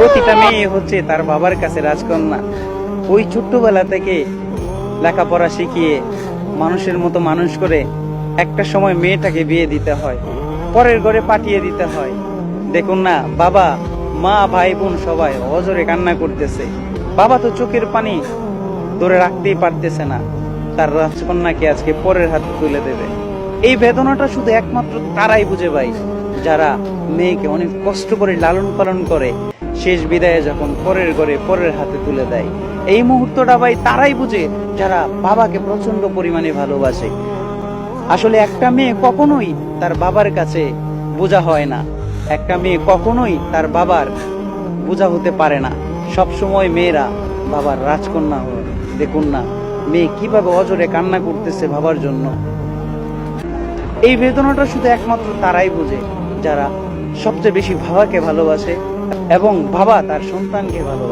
প্রতিটা মেয়ে হচ্ছে তার বাবার কাছে রাজকন্যা। ওই ছোট্টবেলা থেকে লেখাপড়া শিখিয়ে মানুষের মতো মানুষ করে একটা সময় মেয়েটাকে বিয়ে দিতে হয়, পরের ঘরে পাঠিয়ে দিতে হয়। দেখুন না, বাবা, মা, ভাই, বোন সবাই অজরে কান্না করতেছে। বাবা তো চোখের পানি ধরে রাখতেই পারতেছে না। তার রাজকন্যাকে আজকে পরের হাতে তুলে দেবে। এই বেদনাটা শুধু একমাত্র তারাই বুঝে ভাই, যারা মেয়েকে অনেক কষ্ট করে লালন পালন করে। শেষ বিদায়ে যখন পরের ঘরে পরের হাতে তুলে দেয়। এই মুহূর্তটা ভাই তারাই বুঝে যারা বাবাকে প্রচণ্ড পরিমাণে ভালোবাসে। আসলে একটা মেয়ে কখনোই তার বাবার কাছে বোঝা হয় না। একটা মেয়ে কখনোই তার বাবার বোঝা হতে পারে না। সব সময় মেয়েরা বাবার রাজকন্যা হয়। দেখুন না, মেয়ে কীভাবে অজরে কান্না করতেছে বাবার জন্য। এই বেদনাটা শুধু একমাত্র তারাই বোঝে। যারা সবচেয়ে বেশি বাবাকে ভালোবাসে এবং বাবা তার সন্তানকে ভালোবাসে।